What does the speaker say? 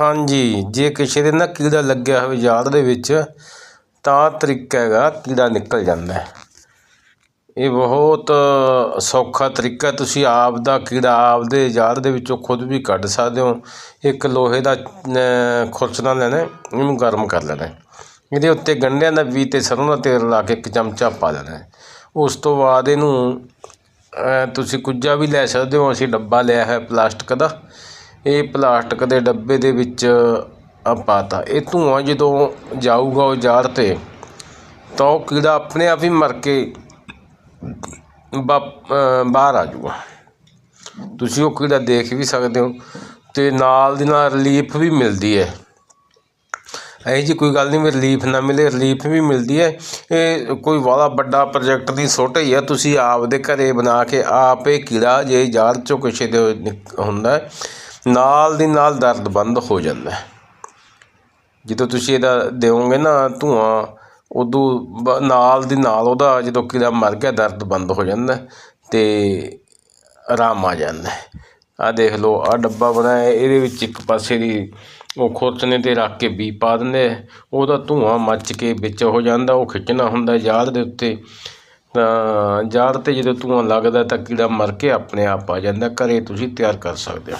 ਹਾਂਜੀ ਜੇ ਕਿਸੇ ਦੇ ਨਾ ਕੀੜਾ ਲੱਗਿਆ ਹੋਵੇ ਜਾੜ ਦੇ ਵਿੱਚ ਤਾਂ ਤਰੀਕਾ ਹੈਗਾ ਕੀੜਾ ਨਿਕਲ ਜਾਂਦਾ ਇਹ ਬਹੁਤ ਸੌਖਾ ਤਰੀਕਾ ਤੁਸੀਂ ਆਪ ਦਾ ਕੀੜਾ ਆਪਦੇ ਜਾੜ ਦੇ ਵਿੱਚੋਂ ਖੁਦ ਵੀ ਕੱਢ ਸਕਦੇ ਹੋ। ਇੱਕ ਲੋਹੇ ਦਾ ਅਹ, ਖੁਰਚਣਾ ਲੈਣਾ ਇਹਨੂੰ ਗਰਮ ਕਰ ਲੈਣਾ ਇਹਦੇ ਉੱਤੇ ਗੰਢਿਆਂ ਦਾ ਵੀ ਤੇ ਸਰੋਂ ਦਾ ਤੇਲ ਲਾ ਕੇ ਇੱਕ ਚਮਚਾ ਪਾ ਦੇਣਾ ਉਸ ਤੋਂ ਬਾਅਦ ਇਹਨੂੰ ਤੁਸੀਂ ਕੁੱਜਾ ਵੀ ਲੈ ਸਕਦੇ ਹੋ। ਅਸੀਂ ਡੱਬਾ ਲਿਆ ਹੈ ਪਲਾਸਟਿਕ ਦਾ। ਇਹ ਪਲਾਸਟਿਕ ਦੇ ਡੱਬੇ ਦੇ ਵਿੱਚ ਪਾਤਾ ਇਹ ਧੂੰਆਂ ਜਦੋਂ ਜਾਊਗਾ ਉਹ ਜਾੜ ਤੇ ਤਾਂ ਉਹ ਕੀੜਾ ਆਪਣੇ ਆਪ ਹੀ ਮਰ ਕੇ ਬਾ- ਬਾਹਰ ਆ ਜਾਊਗਾ। ਤੁਸੀਂ ਉਹ ਕੀੜਾ ਦੇਖ ਵੀ ਸਕਦੇ ਹੋ ਤੇ ਨਾਲ ਦੀ ਨਾਲ ਰਿਲੀਫ ਵੀ ਮਿਲਦੀ ਹੈ। ਇਹ ਜੀ ਕੋਈ ਗੱਲ ਨਹੀਂ ਵੀ ਰਿਲੀਫ ਨਾ ਮਿਲੇ ਰਿਲੀਫ ਵੀ ਮਿਲਦੀ ਹੈ। ਇਹ ਕੋਈ ਵਾਲਾ ਵੱਡਾ ਪ੍ਰੋਜੈਕਟ ਦੀ ਛੋਟਾ ਹੀ ਹੈ। ਤੁਸੀਂ ਆਪ ਦੇ ਘਰੇ ਬਣਾ ਕੇ ਆਪ ਇਹ ਕੀੜਾ ਜੇ ਜਾੜ ਚੋਂ ਕਿਸੇ ਦੇ ਨਿਕ- ਹੁੰਦਾ ਹੈ, ਨਾਲ ਦੀ ਨਾਲ ਦਰਦ ਬੰਦ ਹੋ ਜਾਂਦਾ ਜਦੋਂ ਤੁਸੀਂ ਇਹਦਾ ਦਿਓਗੇ ਨਾ ਧੂਆਂ, ਉਦੋਂ ਬ- ਨਾਲ ਦੀ ਨਾਲ ਉਹਦਾ ਜਦੋਂ ਕੀੜਾ ਮਰ ਗਿਆ ਦਰਦ ਬੰਦ ਹੋ ਜਾਂਦਾ ਹੈ ਤੇ ਆਰਾਮ ਆ ਜਾਂਦਾ ਆ ਦੇਖ ਲਓ ਆ ਡੱਬਾ ਬਣਾਇਆ ਇਹਦੇ ਵਿੱਚ ਇੱਕ ਪਾਸੇ ਦੀ ਉਹ ਖੁਰਚਣੇ ਤੇ ਰੱਖ ਕੇ ਬੀ ਪਾ ਦਿੰਦੇ ਆ। ਉਹਦਾ ਧੂਆਂ ਮੱਚ ਕੇ ਵਿੱਚ ਹੋ ਜਾਂਦਾ, ਉਹ ਖਿੱਚਣਾ ਹੁੰਦਾ ਜਾਲ ਦੇ ਉੱਤੇ। ਤਾਂ ਜਾਲ ਤੇ ਜਦੋਂ ਧੂਆਂ ਲੱਗਦਾ ਤਾਂ ਕੀੜਾ ਮਰ ਕੇ ਆਪਣੇ ਆਪ ਆ ਜਾਂਦਾ ਘਰੇ ਤੁਸੀਂ ਤਿਆਰ ਕਰ ਸਕਦੇ ਹੋ।